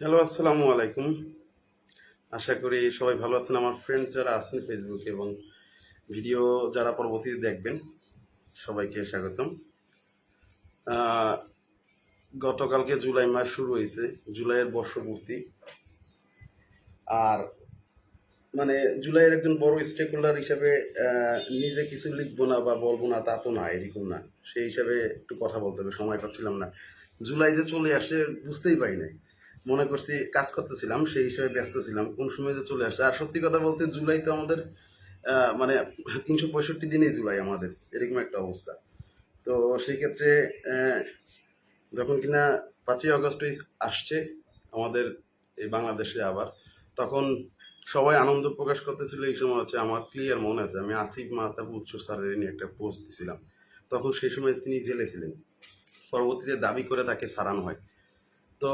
Hello, আসসালামু আলাইকুম। আশা করি সবাই ভালো আছেন। আমার ফ্রেন্ডস যারা আছেন ফেসবুকে এবং ভিডিও যারা পরবর্তীতে দেখবেন, সবাইকে স্বাগতম। গতকালকে জুলাই মাস শুরু হয়েছে, জুলাইয়ের বর্ষপূর্তি। আর মানে জুলাইয়ের একজন বড় স্টেক হোল্ডার হিসাবে নিজে কিছু লিখব না বা বলব না তা তো না, এরকম না। সেই হিসাবে একটু কথা বলতে হবে সময় পাচ্ছিলাম না। জুলাই যে চলে আসে, বুঝতেই পারি নাই। মনে করছি কাজ করতেছিলাম, সেই হিসাবে ব্যস্ত ছিলাম, কোন সময় যে চলে আসছে? আর সত্যি কথা বলতে জুলাই তো আমাদের মানে তিনশো পঁয়ষট্টি দিনেই জুলাই আমাদের, এরকম একটা অবস্থা। তো সেই ক্ষেত্রে যখন কিনা পাঁচই আগস্ট আসছে, আমাদের এই বাংলাদেশে আবার, তখন সবাই আনন্দ প্রকাশ করতেছিল, এই সময় হচ্ছে আমার ক্লিয়ার মনে আছে, আমি আসিফ মাহতাব উচ্চ স্যারের নিয়ে একটা পোস্ট দিছিলাম। তখন সেই সময় তিনি জেলে ছিলেন। পরবর্তীতে দাবি করে তাকে সারানো হয়। তো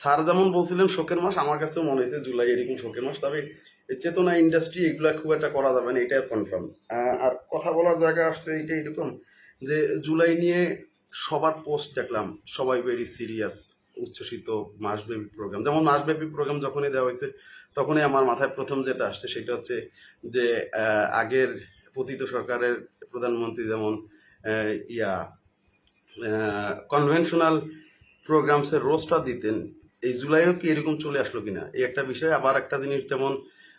স্যার যেমন বলছিলেন শোকের মাস, আমার কাছেও মনে হয়েছে জুলাই এরকম শোকের মাস, তবে চেতনা ইন্ডাস্ট্রি এগুলা খুব একটা করা যাবে না এটা কনফার্ম আর কথা বলার জায়গা আসছে এটা এরকম যে জুলাই নিয়ে সবার পোস্ট দেখলাম, সবাই ভেরি সিরিয়াস উচ্ছ্বসিত মাসব্যাপী প্রোগ্রাম যেমন মাসব্যাপী প্রোগ্রাম যখনই দেওয়া হয়েছে, তখনই আমার মাথায় প্রথম যেটা আসছে সেটা হচ্ছে যে আগের পতিত সরকারের প্রধানমন্ত্রী যেমন ইয়া কনভেনশনাল প্রোগ্রামসের রোস্টটা দিতেন এই জুলাইও কি এরকম চলে আসলো কিনা? এই একটা বিষয়। আবার একটা জিনিস, যেমন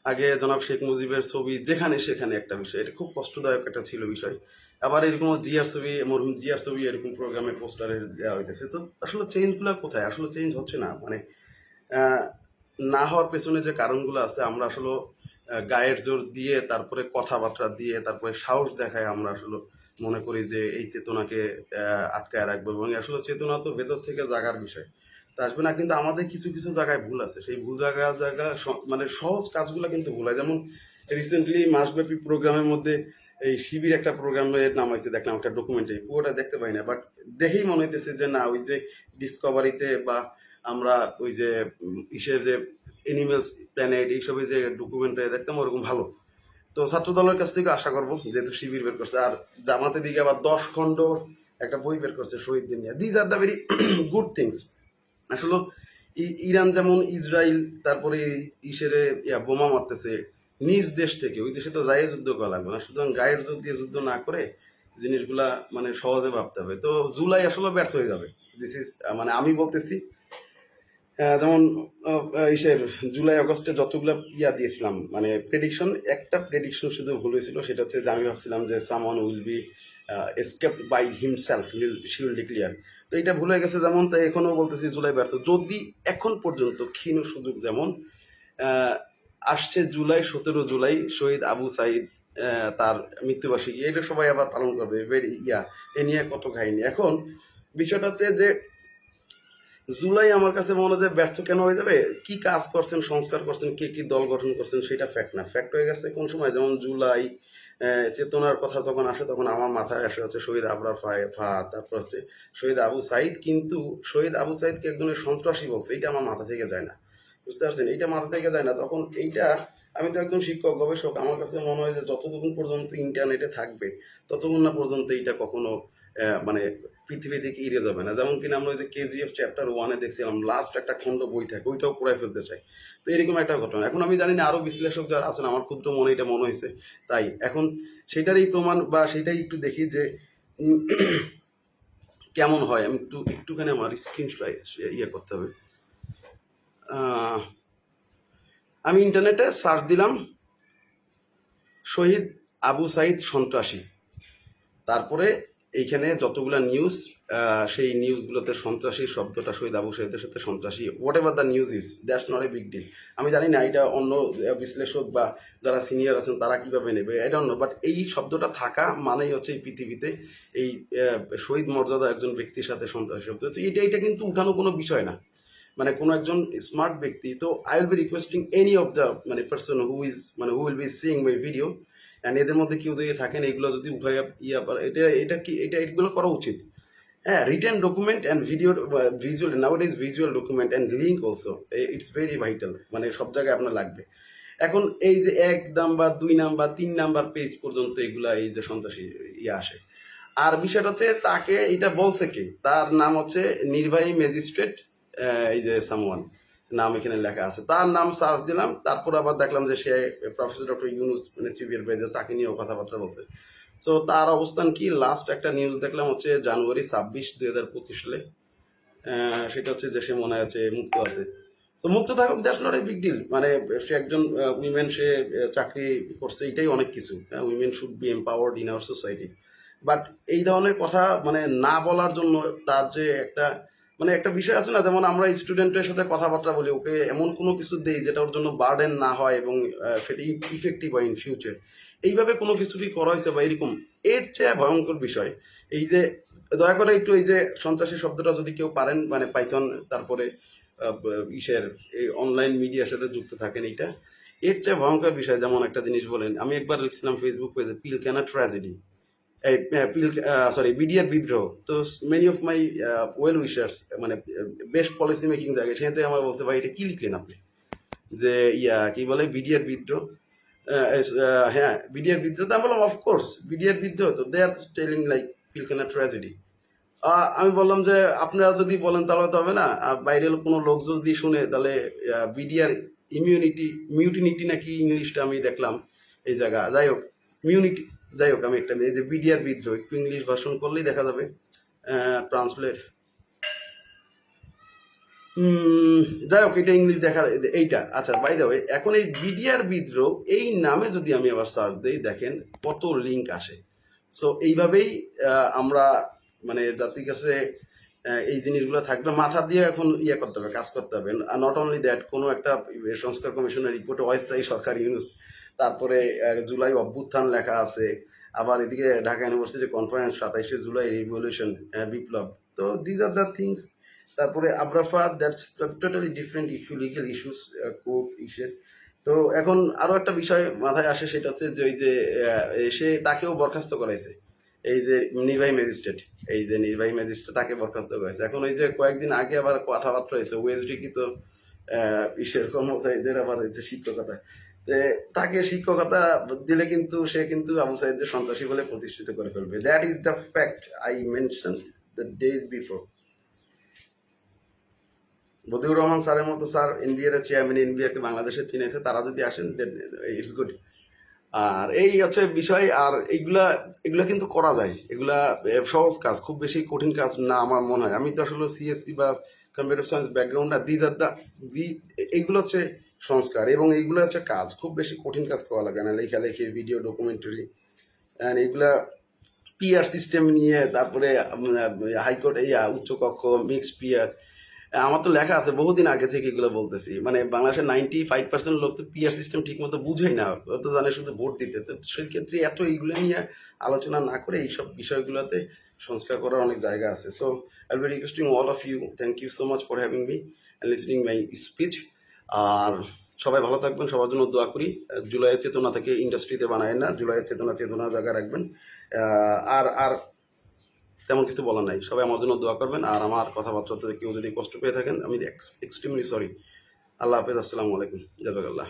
আগে জনাব শেখ মুজিবের ছবি, যেখানে সেখানে একটা বিষয়। এটা খুব কষ্টদায়ক একটা ছিল বিষয়। আবার এরকম জিয়ার ছবি, মরহুম জিয়ার ছবি এরকম প্রোগ্রামে পোস্টারে দেওয়া হইতেছে। তো আসলে চেঞ্জগুলো কোথায়? আসলে চেঞ্জ হচ্ছে না। মানে না হওয়ার পেছনে যে কারণগুলো আছে, আমরা আসলে গায়ের জোর দিয়ে, তারপরে কথাবার্তা দিয়ে, তারপরে সাহস দেখায় আমরা আসলে মনে করি যে এই চেতনাকে আটকায় রাখব। এবং আসলে চেতনা তো ভেতর থেকে জাগার বিষয়। আসবে না, কিন্তু আমাদের কিছু কিছু জায়গায় ভুল আছে। সেই ভুল জায়গা জায়গা মানে সহজ কাজগুলো কিন্তু ভুল হয়। যেমন রিসেন্টলি মাসব্যাপী প্রোগ্রামের মধ্যে এই শিবির একটা প্রোগ্রামের নাম হয়েছে, দেখলাম একটা ডকুমেন্টারি পুরোটা দেখতে পাই না বাট দেখেই মনে হইতেছে যে না, ওই যে ডিসকভারিতে বা আমরা ওই যে ইসের যে এনিমেলস প্ল্যানেট এইসবের যে ডকুমেন্টারি দেখতাম ওরকম ভালো। তো ছাত্র দলের কাছ থেকে আশা করব যেহেতু শিবির বের করছে, আর জামাতের দিকে আবার দশ খণ্ড একটা বই বের করছে শহীদদের নিয়ে these are the very good things আসলে ইরান যেমন ইসরায়েল, তারপরে ইসেরে, ইয়া, বোমা মারতেছে, নিজ দেশ থেকে, ওই দেশে তো যাই যুদ্ধ করা লাগবে না। সুতরাং গায়ের জোর দিয়ে যুদ্ধ না করে জিনিসগুলা মানে সহজে ভাবতে হবে। তো জুলাই আসলে ব্যর্থ হয়ে যাবে। দিস ইজ মানে আমি বলতেছি যেমন ইসের জুলাই, আগস্টে যতগুলো ইয়া দিয়েছিলাম মানে প্রেডিকশন একটা প্রেডিকশন শুধু ভুল হয়েছিল, সেটা হচ্ছে যে আমি ভাবছিলাম যে সামন will be escape by himself she will declare তো এটা ভুল গেছে যেমন, তাই এখনও বলতেছি জুলাই ব্যর্থ। যদি এখন পর্যন্ত ক্ষীণ সুযোগ যেমন আসছে জুলাই, সতেরো জুলাই, শহীদ আবু সাইদ তার মৃত্যুবার্ষিকী, এটা সবাই আবার পালন করবে। ভেরি ইয়া, এ নিয়ে কত কাহিনী। এখন বিষয়টা হচ্ছে যে, জুলাই আমার কাছে মনে হয় ব্যর্থ কেন হয়ে যাবে? কি কাজ করছেন, সংস্কার করছেন, কে কি দল গঠন করছেন, সেটা ফ্যাক্ট না। ফ্যাক্ট হয়ে গেছে কোন সময়? যেমন জুলাই চেতনার কথা যখন আসে, তখন আমার মাথায় আসে হচ্ছে শহীদ আবরার ফায় ফা, তারপর হচ্ছে শহীদ আবু সাইদ, কিন্তু শহীদ আবু সাইদকে একজনের সন্ত্রাসী বলছে এটা আমার মাথা থেকে যায় না। বুঝতে পারছেন? এইটা মাথা থেকে যায় না। তখন এইটা, আমি তো একজন শিক্ষক, গবেষক, আমার কাছে মনে হয় যে যতক্ষণ পর্যন্ত ইন্টারনেটে থাকবে ততক্ষণ না পর্যন্ত এইটা কখনো মানে পৃথিবী থেকে ইরে যাবে না। যেমন কিনা আমরা ওই যে কেজিএফ চ্যাপ্টার ওয়ানে দেখছিলাম লাস্ট একটা খণ্ড বই থাকে, ওইটাও পড়ায় ফেলতে চাই। তো এরকম একটা ঘটনা। এখন আমি জানি না আরও বিশ্লেষক যারা আছেন, আমার ক্ষুদ্র মনে এটা মনে হয়েছে। তাই এখন সেটারই প্রমাণ বা সেটাই একটু দেখি যে কেমন হয়। আমি একটু, একটুখানি আমার স্ক্রিন ইয়ে করতে হবে। আমি ইন্টারনেটে সার্চ দিলাম, শহীদ আবু সাইদ সন্ত্রাসী। তারপরে এইখানে যতগুলা নিউজ সেই নিউজগুলোতে সন্ত্রাসী শব্দটা, শহীদ আবু সাইদের সাথে সন্ত্রাসী whatever the news is that's not a big deal আমি জানি না এটা অন্য বিশ্লেষক বা যারা সিনিয়র আছেন, তারা কীভাবে নেবে ডোন্ট নো বাট এই শব্দটা থাকা মানেই হচ্ছে এই পৃথিবীতে এই শহীদ মর্যাদা একজন ব্যক্তির সাথে সন্ত্রাসী শব্দ। তো এটা এটা কিন্তু উঠানো কোনো বিষয় না। মানে কোনো একজন স্মার্ট ব্যক্তি, তো I will be requesting any of the মানে পার্সন হু ইজ মানে who will be seeing my video and এদের মধ্যে কেউ যদি থাকেন, এগুলো যদি উঠাইয়া, ইয়া এটা এটা কি, এটা, এগুলো করা উচিত। হ্যাঁ return document and video visual now it is visual document and link also it's very vital মানে সব জায়গায় আপনার লাগবে। এখন এই যে এক নাম্বার, দুই নাম্বার, তিন নাম্বার পেজ পর্যন্ত এগুলা এই যে সন্ত্রাসী ইয়ে আসে। আর বিষয়টা হচ্ছে তাকে, এটা বলছে কে? তার নাম হচ্ছে নির্বাহী ম্যাজিস্ট্রেট এই যে সামওয়ান নাম এখানে লেখা আছে। তার নাম সার্চ দিলাম, তারপর আবার দেখলাম যে সে প্রফেসর ডক্টর ইউনুস মানে চিবির বেদে তাকে নিয়েও কথাবার্তা বলছে। তো তার অবস্থান কি? লাস্ট একটা নিউজ দেখলাম হচ্ছে জানুয়ারি ছাব্বিশ দুই হাজার পঁচিশ সালে। সেটা হচ্ছে যে সে মনে আছে মুক্ত আছে। তো মুক্ত থাকুক that's not a big deal মানে সে একজন উইমেন সে চাকরি করছে, এটাই অনেক কিছু। Women should be empowered in our society but এই ধরনের কথা মানে না বলার জন্য তার যে একটা মানে একটা বিষয় আছে না, যেমন আমরা স্টুডেন্টের সাথে কথাবার্তা বলি, ওকে এমন কোনো কিছু দেই যেটা ওর জন্য বার্ডেন না হয় এবং সেটা ইফেক্টিভ হয় ইন ফিউচার এইভাবে কোনো কিছুটি করা হয়েছে বা এরকম? এর চেয়ে ভয়ঙ্কর বিষয়, এই যে, দয়া করে একটু এই যে সন্ত্রাসী শব্দটা যদি কেউ পারেন মানে পাইথন, তারপরে ইসের এই অনলাইন মিডিয়ার সাথে যুক্ত থাকেন এইটা, এর চেয়ে ভয়ঙ্কর বিষয় যেমন একটা জিনিস বলেন, আমি একবার লিখছিলাম ফেসবুক পেজে Pilkhana tragedy sorry BDR বিদ্রোহ তো many of my well wishers মানে বেশ পলিসি মেকিং জায়গায় সেখান আমার বলছে ভাই এটা কি লিখলেন আপনি? যে ইয়া কি বলে বিডিআর বিদ্রোহ এস- আহ, হ্যাঁ বিডিআর বিদ্রোহ তো আমি বললাম অফকোর্স বিডিআর বিদ্রোহ তো they are telling like Pilkhana tragedy আমি বললাম যে আপনারা যদি বলেন তাহলে তো হবে না। বাইরের কোনো লোক যদি শুনে তাহলে বিডিআর ইমিউনিটি মিউটিনিটি নাকি ইংলিশটা আমি দেখলাম এই জায়গা। যাই হোক মিউনিটি যাই হোক আমি একটা এই যে বিডিআর বিদ্রোহ, একটু ইংলিশ ভাষণ করলেই দেখা যাবে। ট্রান্সলেট যাই হোক এটা ইংলিশ দেখা এইটা। আচ্ছা বাই দ্য এখন এই বিডিআর বিদ্রোহ, এই নামে যদি আমি আবার সার্চ দিই, দেখেন কত লিঙ্ক আসে। সো এইভাবেই আমরা মানে জাতির কাছে এই জিনিসগুলো থাকবে। মাথা দিয়ে এখন ইয়ে করতে হবে, কাজ করতে হবে। নট অনলি দ্যাট কোনো একটা সংস্কার কমিশনের রিপোর্টে অস্থায়ী সরকার ইউনুস তারপরে জুলাই অভ্যুত্থান লেখা আছে। আবার এদিকে ঢাকা ইউনিভার্সিটি কনফারেন্স সাতাইশে জুলাই রিভলিউশন বিপ্লব। তো দিজ আর দ্য থিংস তারপরে আব্রাফা that's totally different issue legal issues court ইস্যুর তো এখন আরও একটা বিষয় মাথায় আসে, সেটা হচ্ছে যে ওই যে সে তাকেও বরখাস্ত করাইছে। এই যে নির্বাহী ম্যাজিস্ট্রেট, এই যে নির্বাহী ম্যাজিস্ট্রেট তাকে বরখাস্ত করেছে এখন ওই যে কয়েকদিন আগে আবার কথাবার্তা হয়েছে ওএসডি কি তো ইসের কর্মচারীদের আবার হয়েছে শিক্ষকতা। তাকে শিক্ষকতা দিলে কিন্তু সে কিন্তু আবু সাইদদের সন্ত্রাসী বলে প্রতিষ্ঠিত করে ফেলবে। That is the fact I mention the days before Badiur Rahman স্যারের মতো স্যার এর চেয়ারম্যান এনবিআর কে বাংলাদেশে চিনেছে, তারা যদি আসেন ইটস গুড আর এই হচ্ছে বিষয়, আর এইগুলা, এগুলা কিন্তু করা যায়। এগুলা সহজ কাজ, খুব বেশি কঠিন কাজ না আমার মনে হয়। আমি তো আসলে সিএসসি বা computer science background these are the the এইগুলো হচ্ছে সংস্কার এবং এইগুলো হচ্ছে কাজ। খুব বেশি কঠিন কাজ করা লাগে না। লেখা লেখালেখি, ভিডিও ডকুমেন্টারি অ্যান্ড এগুলা পিআর সিস্টেম নিয়ে তারপরে হাইকোর্ট এই উচ্চকক্ষ মিক্সড পিয়ার আমার তো লেখা আছে, বহুদিন আগে থেকে এগুলো বলতেছি। মানে বাংলাদেশের নাইনটি ফাইভ পার্সেন্ট লোক তো পিআর সিস্টেম ঠিক মতো বুঝেই না। তো জানে শুধু ভোট দিতে। তো সেই ক্ষেত্রে এত এইগুলো নিয়ে আলোচনা না করে এইসব বিষয়গুলোতে সংস্কার করার অনেক জায়গা আছে। So I be requesting all of you thank you so much for having me and listening my speech আর সবাই ভালো থাকবেন, সবার জন্য দোয়া করি। জুলাইয়ের চেতনা থেকে ইন্ডাস্ট্রিতে বানায় না, জুলাইয়ের চেতনা চেতনা জায়গায় রাখবেন। আর আর তেমন কিছু বলার নাই। সবাই আমার জন্য দোয়া করবেন, আর আমার কথাবার্তাতে কেউ যদি কষ্ট পেয়ে থাকেন, আমি এক্সট্রিমলি সরি আল্লাহ হাফেজ, আসসালামু আলাইকুম। জাজাকাল্লাহ।